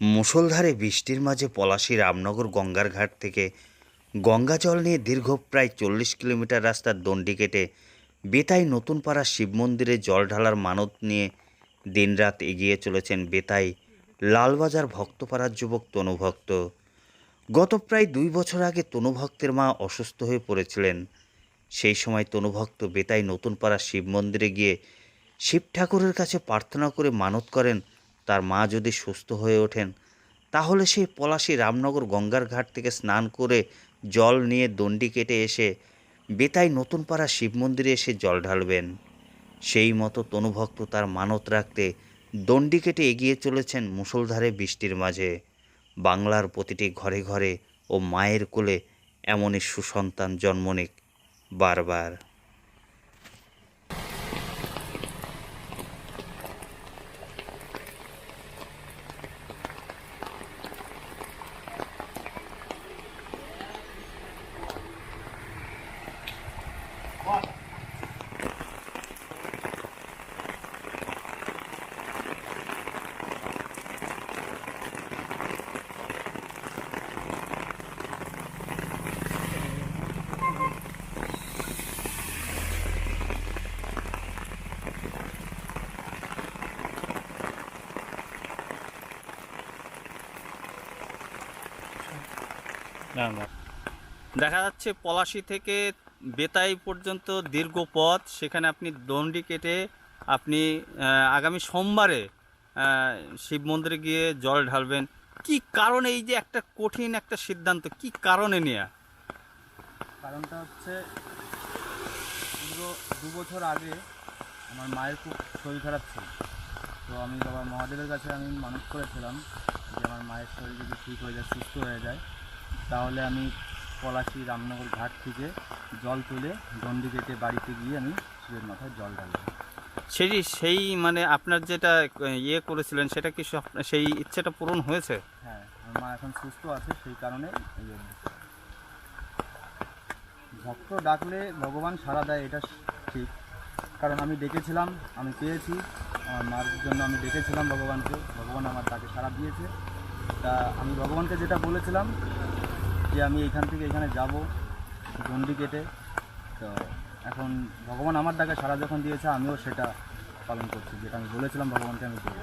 মুষলধারে বৃষ্টির মাঝে পলাশী রামনগর গঙ্গার ঘাট থেকে গঙ্গা জল নিয়ে দীর্ঘ প্রায় চল্লিশ কিলোমিটার রাস্তার দণ্ডি কেটে বেতাই নতুনপাড়া শিব মন্দিরে জল ঢালার মানত নিয়ে দিনরাত এগিয়ে চলেছেন বেতাই লালবাজার ভক্তপাড়ার যুবক তনুভক্ত গত প্রায় দুই বছর আগে তনুভক্তের মা অসুস্থ হয়ে পড়েছিলেন। সেই সময় তনুভক্ত বেতাই নতুনপাড়া শিব মন্দিরে গিয়ে শিব ঠাকুরের কাছে প্রার্থনা করে মানত করেন তার মা যদি সুস্থ হয়ে ওঠেন, তাহলে সেই পলাশী রামনগর গঙ্গার ঘাট থেকে স্নান করে জল নিয়ে দণ্ডি কেটে এসে বেতাই নতুনপাড়া শিব মন্দিরে এসে জল ঢালবেন। সেই মতো তনুভক্ত তার মানত রাখতে দণ্ডি কেটে এগিয়ে চলেছেন মুষলধারে বৃষ্টির মাঝে। বাংলার প্রতিটি ঘরে ঘরে ও মায়ের কোলে এমনই সুসন্তান জন্ম নিক বারবার। দেখা যাচ্ছে পলাশি থেকে বেতাই পর্যন্ত দীর্ঘ পথ। সেখানে আপনি দণ্ডি কেটে আপনি আগামী সোমবারে শিব মন্দিরে গিয়ে জল ঢালবেন। কি কারণে এই যে একটা কঠিন একটা সিদ্ধান্ত কি কারণে নেওয়া কারণটা হচ্ছে পুরো দু বছর আগে আমার মায়ের খুব শরীর খারাপ ছিল। তো আমি বাবা মহাদেবের কাছে আমি মানত করেছিলাম যে আমার মায়ের শরীর যদি ঠিক হয়ে যায় সুস্থ হয়ে যায় তাহলে আমি পলাশি রামনগর ঘাট থেকে জল তুলে দণ্ডি কেটে বাড়িতে গিয়ে আমি শিবের মাথায় জল ঢালবো। সেই সেই মানে আপনার যেটা ইয়ে করেছিলেন সেটা কি সেই ইচ্ছেটা পূরণ হয়েছে? হ্যাঁ আমার মা এখন সুস্থ আছে সেই কারণে ভক্ত ডাকলে ভগবান সাড়া দেয় এটা ঠিক। কারণ আমি ডেকেছিলাম আমি পেয়েছি আমার মার জন্য আমি ডেকেছিলাম ভগবানকে ভগবান আমার তাকে সাড়া দিয়েছে। তা আমি ভগবানকে যেটা বলেছিলাম যে আমি এখান থেকে এখানে যাব গন্ডি কেটে, তো এখন ভগবান আমার ডাকে সারা যখন দিয়েছে, আমিও সেটা পালন করছি, যেটা আমি বলেছিলাম ভগবানকে আমি করব